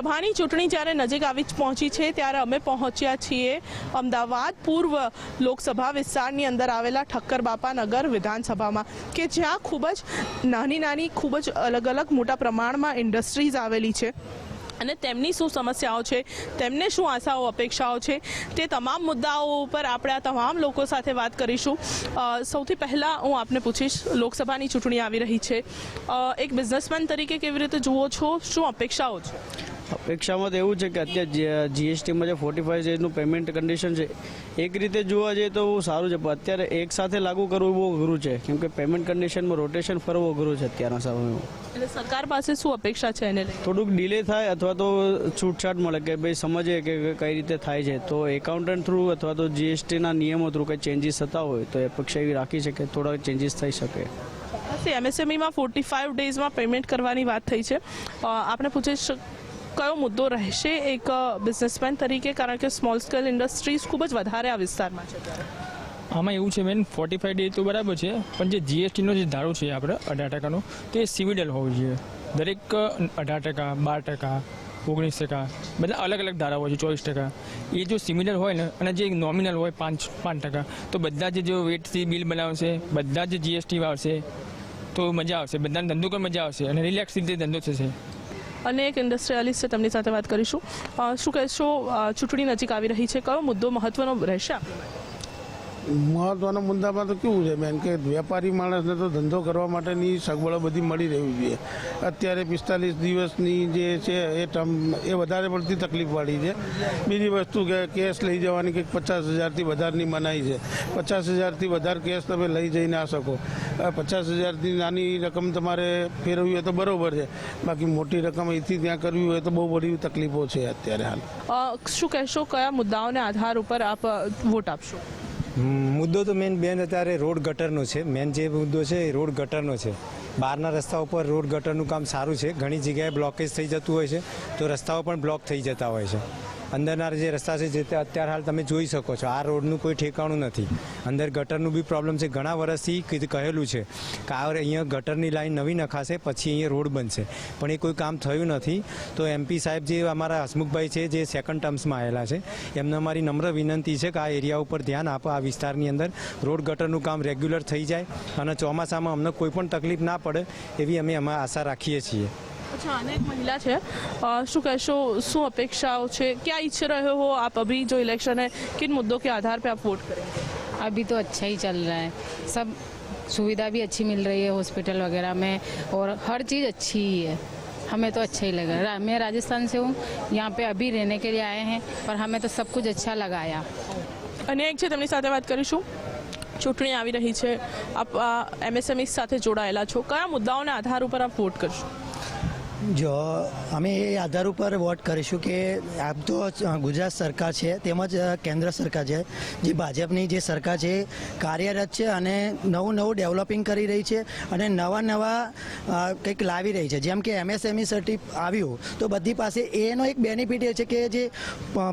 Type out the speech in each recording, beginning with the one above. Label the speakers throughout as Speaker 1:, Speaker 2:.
Speaker 1: લોકસભાની ચૂંટણી જ્યારે નજીક આવી પહોંચી છે, ત્યારે અમે પહોંચ્યા છીએ અમદાવાદ પૂર્વ લોકસભા વિસ્તારની અંદર આવેલા ઠક્કર બાપા નગર વિધાનસભામાં, કે જ્યાં ખૂબ જ નાની નાની, ખૂબ જ અલગ અલગ મોટા પ્રમાણમાં ઇન્ડસ્ટ્રીઝ આવેલી છે. અને તેમની શું સમસ્યાઓ છે, તેમને શું આશાઓ, અપેક્ષાઓ છે, તે તમામ મુદ્દાઓ ઉપર આપણે આ તમામ લોકો સાથે વાત કરીશું. સૌથી પહેલાં હું આપને પૂછીશ, લોકસભાની ચૂંટણી આવી રહી છે. એક બિઝનેસમેન તરીકે કેવી રીતે જુઓ છો? શું અપેક્ષાઓ છે?
Speaker 2: અપેક્ષામાં તો એવું છે કે અત્યારે જીએસટીમાં જે ફોર્ટી ફાઈવ ડેઝનું પેમેન્ટ કન્ડિશન છે એક રીતે જોવા જઈએ તો સારું છે પણ અત્યારે એક સાથે લાગુ કરવું બહુ અઘરું છે. કેમ કે પેમેન્ટ કન્ડિશનમાં રોટેશન ફરવું અઘરું છે અત્યારના સમયમાં.
Speaker 1: એટલે સરકાર પાસે શું અપેક્ષા છે એને
Speaker 2: થોડુંક ડિલે થાય અથવા તો છૂટછાટ મળે કે ભાઈ સમજે કે કઈ રીતે થાય છે. તો એકાઉન્ટન્ટ થ્રુ અથવા તો જીએસટીના નિયમો થ્રુ કંઈ ચેન્જીસ થતા હોય તો એ અપેક્ષા એવી રાખી છે કે થોડા ચેન્જીસ થઈ શકે.
Speaker 1: એમએસએમઈમાં ફોર્ટી ફાઇવ ડેઝમાં પેમેન્ટ કરવાની વાત થઈ છે. આપણે પૂછીશ કયો મુદ્દો રહેશે? એક બિઝનેસમેન તરીકે, કારણ કે સ્મોલ સ્કેલ ઇન્ડસ્ટ્રીઝ ખૂબ જ વધારે આ વિસ્તારમાં છે
Speaker 3: આમાં એવું છે મેન ફોર્ટી ફાઈવ ડે તો બરાબર છે, પણ જે જીએસટીનો જે ધારો છે આપણે, અઢાર ટકાનો, તે સિવિડલ હોવો જોઈએ. દરેક અઢાર ટકા, બાર ટકા, ઓગણીસ ટકા બધા અલગ અલગ ધારા હોય છે, ચોવીસ ટકા. એ જો સિમિલર હોય ને, અને જે નોમિનલ હોય પાંચ પાંચ ટકા, તો બધા જ જો વેટથી બિલ બનાવશે, બધા જ જીએસટી આવશે તો મજા આવશે, બધાને ધંધો પણ મજા આવશે, અને રિલેક્સ રીતે ધંધો થશે.
Speaker 1: અને એક ઇન્ડસ્ટ્રીયાલિસ્ટ છે, તેમની સાથે વાત કરીશું. શું કહેશો? ચૂંટણી નજીક આવી રહી છે. કયો મુદ્દો મહત્વનો રહેશે આપણી?
Speaker 4: મહત્વના મુદ્દામાં તો કેવું છે બેન કે વેપારી માણસને તો ધંધો કરવા માટેની સગવડો બધી મળી રહેવી જોઈએ. અત્યારે પિસ્તાલીસ દિવસની જે છે, એ ટર્મ, એ વધારે પડતી તકલીફવાળી છે. બીજી વસ્તુ કે કેસ લઈ જવાની કંઈક પચાસ હજારથી વધારની મનાઈ છે. પચાસ હજારથી વધારે કેસ તમે લઈ જઈ ના શકો. પચાસ હજારથી નાની રકમ તમારે ફેરવવી હોય તો બરોબર છે. બાકી મોટી રકમ અહીંથી ત્યાં કરવી હોય તો બહુ બધી તકલીફો છે અત્યારે હાલ.
Speaker 1: શું કહેશો, કયા મુદ્દાઓને આધાર ઉપર આપ વોટ આપશો?
Speaker 5: મુદ્દો તો મેન બેન અત્યારે રોડ ગટરનો છે. મેન જે મુદ્દો છે એ રોડ ગટરનો છે. બહારના રસ્તા ઉપર રોડ ગટરનું કામ સારું છે. ઘણી જગ્યાએ બ્લોકેજ થઈ જતું હોય છે. તો રસ્તાઓ પણ બ્લોક થઈ જતા હોય છે. અંદરના જે રસ્તા છે જે અત્યારે હાલ તમે જોઈ શકો છો. આ રોડનું કોઈ ઠેકાણું નથી. અંદર ગટરનું બી પ્રોબ્લેમ છે. ઘણા વર્ષથી કહેલું છે કે આ અહીંયા ગટરની લાઈન નવી નખાશે, પછી અહીંયા રોડ બનશે. પણ એ કોઈ કામ થયું નથી. તો એમપી સાહેબ જે અમારા હસમુખભાઈ છે, જે સેકન્ડ ટર્મ્સમાં આવેલા છે, એમને અમારી નમ્ર વિનંતી છે કે આ એરિયા ઉપર ધ્યાન આપો. આ વિસ્તારની અંદર રોડ ગટરનું કામ રેગ્યુલર થઈ જાય અને ચોમાસામાં અમને કોઈ પણ તકલીફ ના પડે એવી અમે અમે આશા રાખીએ છીએ.
Speaker 1: અચ્છા અને એક મહિલા शू શું કહેશો શું અપેક્ષાઓ છે? ક્યાં ઈચ્છે રહ્યો હો આપ અભી इलेक्शन है किन मुद्दों के आधार पर आप वोट करेंगे
Speaker 6: अभी तो अच्छा ही चल रहा है। सब सुविधा भी अच्छी मिल रही है हॉस्पिटल वगैरह में और हर चीज़ अच्छी ही है। हमें तो अच्छा ही लगा रा, मैं राजस्थान से हूँ यहाँ पे अभी रहने के लिए आए हैं और हमें तो सब कुछ अच्छा लगाया
Speaker 1: અનેક છે તેમની સાથે વાત કરીશું। ચૂંટણી આવી રહી છે. આપ એમએસએમઈ સાથે જોડાયેલા છો. કયા મુદ્દાઓના આધાર ઉપર આપ વોટ કરશો?
Speaker 7: જો, અમે એ આધાર ઉપર વોટ કરીશું કે આમ તો ગુજરાત સરકાર છે, તેમજ કેન્દ્ર સરકાર છે, જે ભાજપની જે સરકાર છે, કાર્યરત છે અને નવું નવું ડેવલપિંગ કરી રહી છે અને નવા નવા કંઈક લાવી રહી છે. જેમ કે એમએસએમઈ સર્ટિફ આવ્યું, તો બધી પાસે એનો એક બેનિફિટ એ છે કે જે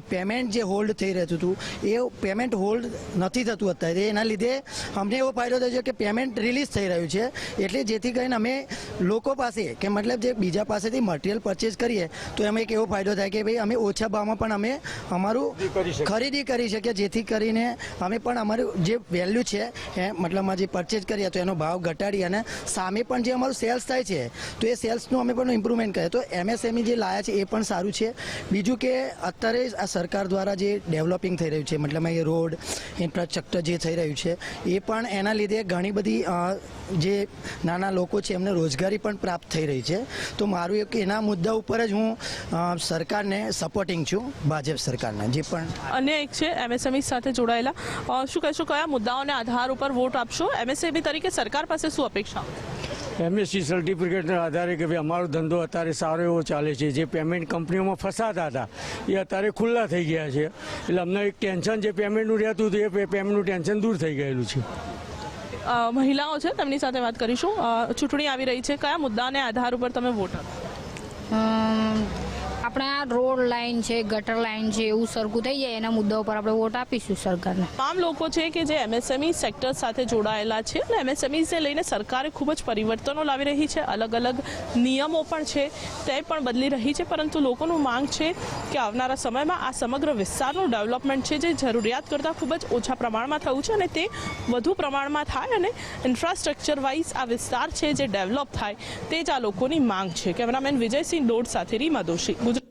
Speaker 7: પેમેન્ટ જે હોલ્ડ થઈ રહેતું હતું, એ પેમેન્ટ હોલ્ડ નથી થતું અત્યારે. એના લીધે અમને એવો ફાયદો થયો છે કે પેમેન્ટ રિલીઝ થઈ રહ્યું છે. એટલે જેથી કરીને અમે લોકો પાસે, કે મતલબ જે બીજા પાસેથી મટીરિયલ પરચેસ કરીએ તો એમાં એક એવો ફાયદો થાય કે ભાઈ અમે ઓછા ભાવમાં પણ અમે અમારું ખરીદી કરી શકીએ. જેથી કરીને અમે પણ અમારું જે વેલ્યુ છે એ મતલબમાં જે પરચેસ કરીએ તો એનો ભાવ ઘટાડી અને સામે પણ જે અમારું સેલ્સ થાય છે તો એ સેલ્સનું અમે પણ ઇમ્પ્રુવમેન્ટ કરીએ. તો એમએસએમઈ જે લાયા છે એ પણ સારું છે. બીજું કે અત્યારે આ સરકાર દ્વારા જે ડેવલપિંગ થઈ રહ્યું છે મતલબ એ રોડ ઇન્ફ્રાસ્ટ્રક્ચર જે થઈ રહ્યું છે એ પણ એના લીધે ઘણી બધી જે નાના લોકો છે એમને રોજગારી પણ પ્રાપ્ત થઈ રહી છે. તો મારું એક એના મુદ્દા ઉપર જ હું સરકારને સપોર્ટિંગ છું ભાજપ સરકારને જે પણ
Speaker 1: અન્ય એક છે એમએસએમઈ સાથે જોડાયેલા. શું કહેશો કયા મુદ્દાઓને આધાર ઉપર વોટ આપશો? એમએસએમઈ તરીકે સરકાર પાસે શું અપેક્ષા?
Speaker 8: એમએસસી સર્ટિફિકેટના આધારે કે ભાઈ અમારો ધંધો અત્યારે સારો એવો ચાલે છે. જે પેમેન્ટ કંપનીઓમાં ફસાતા હતા એ અત્યારે ખુલ્લા થઈ ગયા છે. એટલે અમને એક ટેન્શન જે પેમેન્ટનું રહેતું હતું એ પેમેન્ટનું ટેન્શન દૂર થઈ ગયેલું છે.
Speaker 1: મહિલાઓ છે તેમની સાથે વાત કરીશું. ચૂંટણી આવી રહી છે. કયા મુદ્દાને આધાર ઉપર તમે વોટ આપશો?
Speaker 9: અમ, આપણે રોડ લાઈન છે, ગટર લાઈન છે, એવું સરખું થઈ જાય, એના મુદ્દા ઉપર આપણે વોટ આપીશું સરકારને.
Speaker 1: તમામ લોકો છે કે જે એમએસએમઈ સેક્ટર સાથે જોડાયેલા છે અને એમએસએમઈઝને લઈને સરકારે ખૂબ જ પરિવર્તનો લાવી રહી છે અલગ અલગ નિયમો પણ છે, તે પણ બદલી રહી છે, પરંતુ લોકોનું માંગ છે કે આવનારા સમયમાં આ સમગ્ર વિસ્તારનું ડેવલપમેન્ટ છે, જે જરૂરિયાત કરતાં ખૂબ જ ઓછા પ્રમાણમાં થયું છે અને તે વધુ પ્રમાણમાં થાય અને ઇન્ફ્રાસ્ટ્રક્ચર વાઇઝ આ વિસ્તાર છે જે ડેવલપ થાય, તે જ આ લોકોની માંગ છે. કેમેરામેન વિજયસિંહ દોડ સાથે રીમા દોશી, ગુજરાત.